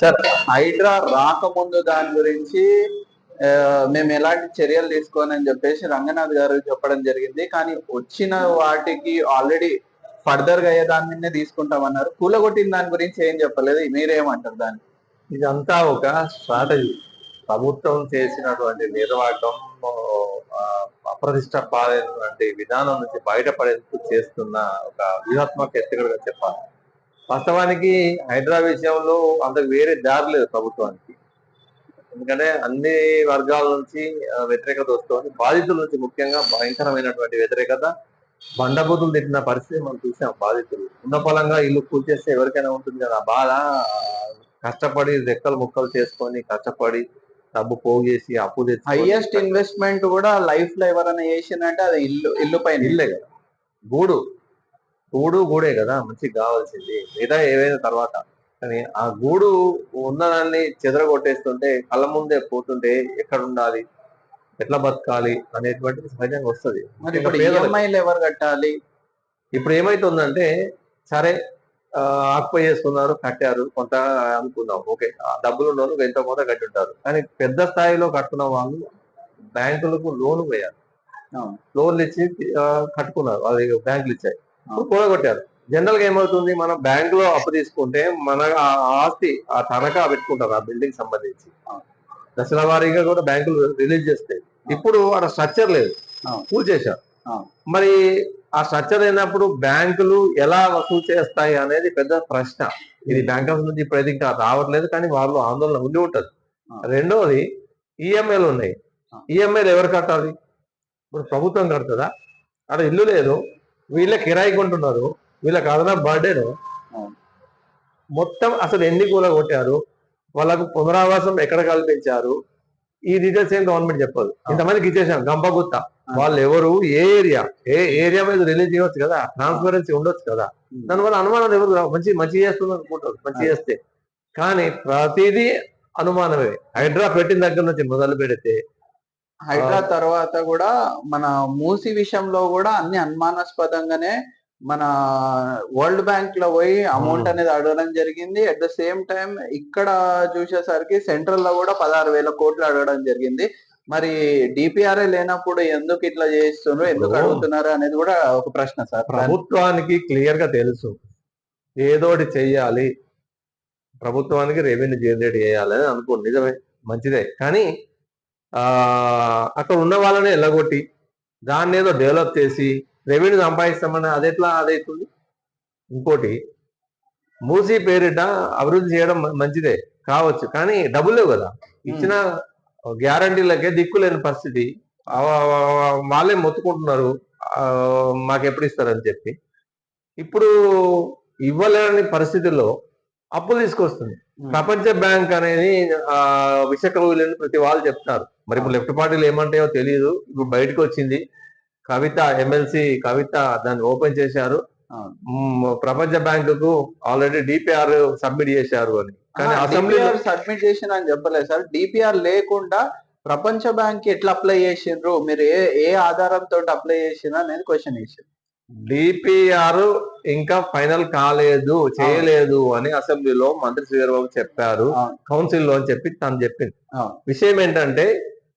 Sir Hydraa రాకముందు దాని గురించి మేము ఎలాంటి చర్యలు తీసుకోనని చెప్పేసి రంగనాథ్ గారు చెప్పడం జరిగింది. కానీ వచ్చిన వాటికి ఆల్రెడీ ఫర్దర్గా అయ్యే దాని మీదనే తీసుకుంటామన్నారు. కూలగొట్టిన దాని గురించి ఏం చెప్పలేదు. మీరేమంటారు దాన్ని? ఇదంతా ఒక స్ట్రాటజీ ప్రభుత్వం చేసినటువంటి నిర్వాహకం అప్రతిష్ట పాలైనటువంటి విధానం నుంచి బయటపడేందుకు చేస్తున్న ఒక వ్యూహాత్మక ఎత్తుగడగా చెప్పాలి. వాస్తవానికి హైదరాబాద్ విషయంలో అంత వేరే దారి లేదు ప్రభుత్వానికి. ఎందుకంటే అన్ని వర్గాల నుంచి వ్యతిరేకత వస్తుంది. బాధితుల నుంచి ముఖ్యంగా భయంకరమైనటువంటి వ్యతిరేకత. బండబూతులు తిట్టిన పరిస్థితి మనం చూసాం బాధితులు. ఉన్న పొలంగా ఇల్లు కూల్చేస్తే ఎవరికైనా ఉంటుంది కదా. బాధ కష్టపడి రెక్కలు ముక్కలు చేసుకొని కష్టపడి డబ్బు పోగు చేసి అప్పు తెచ్చి హైయెస్ట్ ఇన్వెస్ట్మెంట్ కూడా లైఫ్లో ఎవరైనా చేసిందంటే అది ఇల్లు ఇల్లు పైన. ఇల్లే కదా. గూడు గూడు గూడే కదా మంచిగా కావాల్సింది. మిగతా ఏవైనా తర్వాత. కానీ ఆ గూడు ఉన్నదాన్ని చెదరగొట్టేస్తుంటే కళ్ళ ముందే పోతుంటే ఎక్కడ ఉండాలి ఎట్లా బతకాలి? అనేటువంటిది సహజంగా వస్తుంది. మరి ఇప్పుడు ఈఎంఐలు ఎవరు కట్టాలి? ఇప్పుడు ఏమైతుందంటే సరే ఆక్యుపై చేసుకున్నారు కట్టారు కొంత అనుకుందాం. ఓకే ఆ డబ్బులు ఉన్నోళ్ళు ఎంతో కొంత కట్టి ఉంటారు కానీ పెద్ద స్థాయిలో కట్టుకున్న వాళ్ళు బ్యాంకులకు లోన్ పోయారు. లోన్లు ఇచ్చి కట్టుకున్నారు. అది బ్యాంకులు ఇచ్చాయి. ఇప్పుడు కూడగొట్టారు. జనరల్గా ఏమవుతుంది? మనం బ్యాంక్లో అప్పు తీసుకుంటే మన ఆ ఆస్తి ఆ తనఖా పెట్టుకుంటారు ఆ బిల్డింగ్ సంబంధించి. దశల వారీగా కూడా బ్యాంకులు రిలీజ్ చేస్తాయి. ఇప్పుడు అక్కడ స్ట్రక్చర్ లేదు. అవును. పూల్ చేశారు. అవును. మరి ఆ స్ట్రక్చర్ అయినప్పుడు బ్యాంకులు ఎలా వసూలు చేస్తాయి అనేది పెద్ద ప్రశ్న. ఇది బ్యాంకర్స్ నుంచి ఇప్పుడు ఇంకా రావట్లేదు కానీ వాళ్ళు ఆందోళన ఉండి ఉంటది. ఆ. రెండోది ఈఎంఐలు ఉన్నాయి. ఆ. ఈఎంఐలు ఎవరు కట్టాలి? ఇప్పుడు ప్రభుత్వం కడుతుందా? అక్కడ ఇల్లు లేదు. వీళ్ళ కిరాయి కొంటున్నారు. వీళ్ళకి అదనపు బర్త్డేను. మొత్తం అసలు ఎన్ని కూల కొట్టారు? వాళ్ళకు పునరావాసం ఎక్కడ కల్పించారు? ఈ డీటెయిల్స్ ఏం గవర్నమెంట్ చెప్పదు. ఇంతమందికి ఇచ్చేసాం గంపగుత్త. వాళ్ళు ఎవరు ఏ ఏరియా? ఏ ఏరియా మీద రిలీజ్ చేయవచ్చు కదా? ట్రాన్స్పరెన్సీ ఉండొచ్చు కదా? దానివల్ల అనుమానాలు ఎవరు. మంచి మంచి చేస్తుంది అనుకుంటారు. మంచి చేస్తే. కానీ ప్రతిదీ అనుమానమే. హైడ్రా పెట్టిన దగ్గర నుంచి మొదలు పెడితే హైడ్రా తర్వాత కూడా మన మూసి విషయంలో కూడా అన్ని అనుమానాస్పదంగానే మన వరల్డ్ బ్యాంక్లో పోయి అమౌంట్. అనేది అడగడం జరిగింది. అట్ ద సేమ్ టైం ఇక్కడ చూసేసరికి సెంట్రల్లో కూడా పదహారు వేల కోట్లు అడగడం జరిగింది. మరి డిపిఆర్ఏ లేనప్పుడు ఎందుకు ఇట్లా చేస్తున్నారు ఎందుకు అడుగుతున్నారు అనేది కూడా ఒక ప్రశ్న సార్. ప్రభుత్వానికి క్లియర్గా తెలుసు ఏదోటి చెయ్యాలి. ప్రభుత్వానికి రెవెన్యూ జనరేట్ చేయాలి అని అనుకోండి. నిజమే. మంచిదే. కానీ అక్కడ ఉన్న వాళ్ళని ఎల్లగొట్టి దాన్ని ఏదో డెవలప్ చేసి రెవెన్యూ సంపాదిస్తామని అది ఎట్లా అదైతుంది? ఇంకోటి మూసీ పేరిట అభివృద్ధి చేయడం మంచిదే కావచ్చు కానీ డబ్బులు లేవు కదా. ఇచ్చిన గ్యారంటీలకే దిక్కు లేని పరిస్థితి. వాళ్ళే మొత్తుకుంటున్నారు. మాకు ఎప్పుడు ఇస్తారని చెప్పి. ఇప్పుడు ఇవ్వలేని పరిస్థితుల్లో అప్పులు తీసుకొస్తుంది. ప్రపంచ బ్యాంక్ అనేది ఆ విశాఖ వీళ్ళని ప్రతి వాళ్ళు చెప్తారు. మరి ఇప్పుడు లెఫ్ట్ పార్టీలు ఏమంటాయో తెలియదు ఇప్పుడు బయటకు వచ్చింది కవిత ఎమ్మెల్సీ కవిత దాన్ని ఓపెన్ చేశారు. ప్రపంచ బ్యాంకుకు ఆల్రెడీ డిపిఆర్ సబ్మిట్ చేశారు అని. కానీ అసెంబ్లీలో సబ్మిట్ చేసిన అని చెప్పలేదు సార్. డిపిఆర్ లేకుండా ప్రపంచ బ్యాంక్ ఎట్లా అప్లై చేసిండ్రు? మీరు ఏ ఏ ఆధారంతో అప్లై చేసిండ్రు అనేది క్వశ్చన్ వేసారు డిపిఆర్ ఇంకా ఫైనల్ కాలేదు చేయలేదు అని అసెంబ్లీలో మంత్రి శ్రీధరబాబు చెప్పారు. కౌన్సిల్లో అని చెప్పి తను చెప్పింది. విషయం ఏంటంటే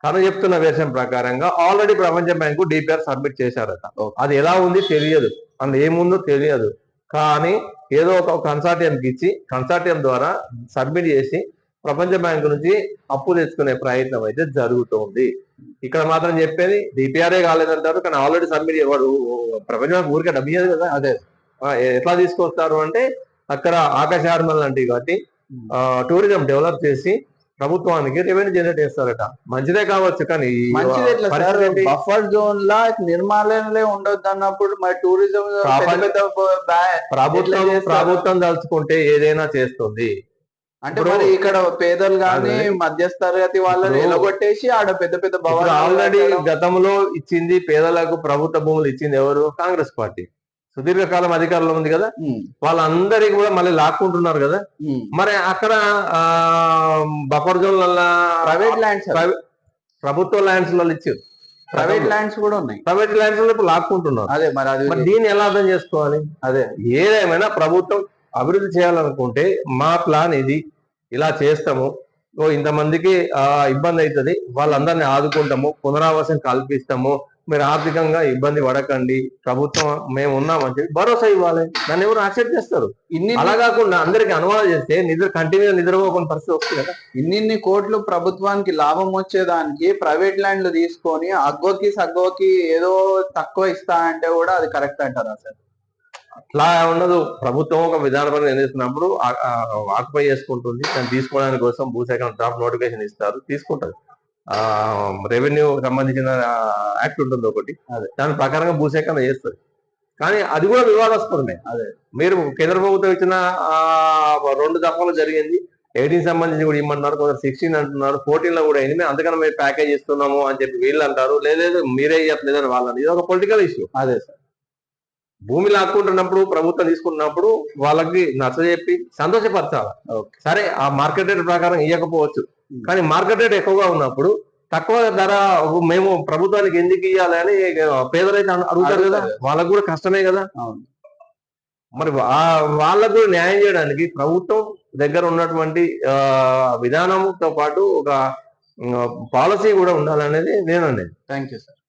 తను చెప్తున్న విషయం ప్రకారంగా ఆల్రెడీ ప్రపంచ బ్యాంకు డిపిఆర్ సబ్మిట్ చేశారట. అది ఎలా ఉంది తెలియదు అందులో ఏముందో తెలియదు కానీ ఏదో ఒక కన్సార్టియం ఇచ్చి కన్సార్టియం ద్వారా సబ్మిట్ చేసి ప్రపంచ బ్యాంకు నుంచి అప్పు తెచ్చుకునే ప్రయత్నం అయితే జరుగుతోంది. ఇక్కడ మాత్రం చెప్పేది డిపిఆర్ఏ కాలేదంటారు కానీ ఆల్రెడీ సబ్మిట్ వాడు ప్రపంచ బ్యాంక్ ఊరికే డబ్బు ఇయ్యదు కదా. అదే ఎట్లా తీసుకొస్తారు అంటే అక్కడ ఆకాశార్మల్ లాంటివి కాబట్టి టూరిజం డెవలప్ చేసి ప్రభుత్వానికి రెవెన్యూ జనరేట్ చేస్తారట. మంచిదే కావచ్చు కానీ? బఫర్ జోన్ లా నిర్మాలయంలో ఉండొద్దు అన్నప్పుడు మరి టూరిజం ప్రభుత్వం? ప్రభుత్వం తలుచుకుంటే ఏదైనా చేస్తుంది. అంటే మరి ఇక్కడ పేదలు గాని అదే. మధ్యస్థ తరగతి వాళ్ళని ఎలగొట్టేసి ఆడ పెద్ద పెద్ద భవనాలు ఆల్రెడీ. గతంలో ఇచ్చింది పేదలకు ప్రభుత్వ భూములు ఇచ్చింది ఎవరు? కాంగ్రెస్ పార్టీ. సుదీర్ఘకాలం అధికారంలో ఉంది కదా? వాళ్ళందరికీ కూడా మళ్ళీ లాక్కుంటున్నారు కదా. మరి అక్కడ ఆ బఫర్ జోన్ల ప్రైవేట్ ల్యాండ్స్ ప్రభుత్వ ల్యాండ్స్లో ఇచ్చారు. ప్రైవేట్ ల్యాండ్స్ కూడా ఉన్నాయి. ప్రైవేట్ ల్యాండ్స్లో ఇప్పుడు లాక్కుంటున్నారు. అదే మరి అది మరి దీన్ని ఎలా అర్థం చేసుకోవాలి? అదే. ఏదేమైనా ప్రభుత్వం అభివృద్ధి చేయాలనుకుంటే మా ప్లాన్ ఇది. ఇలా చేస్తాము. ఓ ఇంతమందికి ఆ, ఇబ్బంది అవుతుంది వాళ్ళందరినీ ఆదుకుంటాము. పునరావాసం కల్పిస్తాము. మీరు ఆర్థికంగా ఇబ్బంది పడకండి. ప్రభుత్వం మేము ఉన్నామని చెప్పి భరోసా ఇవ్వాలి. దాన్ని ఎవరు యాక్సెప్ట్ చేస్తారు? ఇన్ని అలా కాకుండా అందరికి అనువాదం చేస్తే నిద్ర కంటిన్యూ నిద్రపోకుండా పరిస్థితి వస్తుంది కదా. ఇన్నిన్ని కోట్లు ప్రభుత్వానికి లాభం వచ్చేదానికి ప్రైవేట్ ల్యాండ్లు తీసుకొని అగ్గోకి సగ్గోకి ఏదో తక్కువ ఇస్తా అంటే కూడా అది కరెక్ట్ అంటారా సార్? అట్లా ఉండదు. ప్రభుత్వం ఒక విధానపరంగా నిర్ణయిస్తున్నప్పుడు ఆక్యుపై చేసుకుంటుంది. దాన్ని తీసుకోవడానికి కోసం భూసేకరణ డ్రాప్ నోటిఫికేషన్ ఇస్తారు. తీసుకుంటది. ఆ రెవెన్యూ సంబంధించిన యాక్ట్ ఉంటుంది ఒకటి. అదే. దాని ప్రకారంగా భూసేకరణ చేస్తుంది. కానీ అది కూడా వివాదాస్పదమే. అదే. మీరు కేంద్ర ప్రభుత్వం ఇచ్చిన ఆ, రెండు దఫాలు జరిగింది. ఎయిటీన్ సంబంధించి కూడా ఇమ్మన్నారు కొందరు సిక్స్టీన్ అంటున్నారు. ఫోర్టీన్లో కూడా అయింది. అందుకని మేము ప్యాకేజ్ ఇస్తున్నాము అని చెప్పి వీళ్ళు అంటారు. లేదు మీరే చెప్పలేదని వాళ్ళు అంటారు. ఇది ఒక పొలిటికల్ ఇష్యూ. అదే సార్. భూమి లాక్కుంటున్నప్పుడు ప్రభుత్వం తీసుకున్నప్పుడు వాళ్ళకి నచ్చజెప్పి సంతోషపరచాలి. ఓకే. సరే ఆ మార్కెట్ రేట్ ప్రకారం ఇవ్వకపోవచ్చు కానీ మార్కెట్ రేట్ ఎక్కువగా ఉన్నప్పుడు తక్కువ ధర మేము ప్రభుత్వానికి ఎందుకు ఇవ్వాలి అని పేదరైతే అడు- అడుగుతారు కదా. వాళ్ళకు కూడా కష్టమే కదా. మరి వాళ్ళకు కూడా న్యాయం చేయడానికి ప్రభుత్వం దగ్గర ఉన్నటువంటి విధానంతో పాటు ఒక పాలసీ కూడా ఉండాలనేది నేను అనేది. Thank you sir.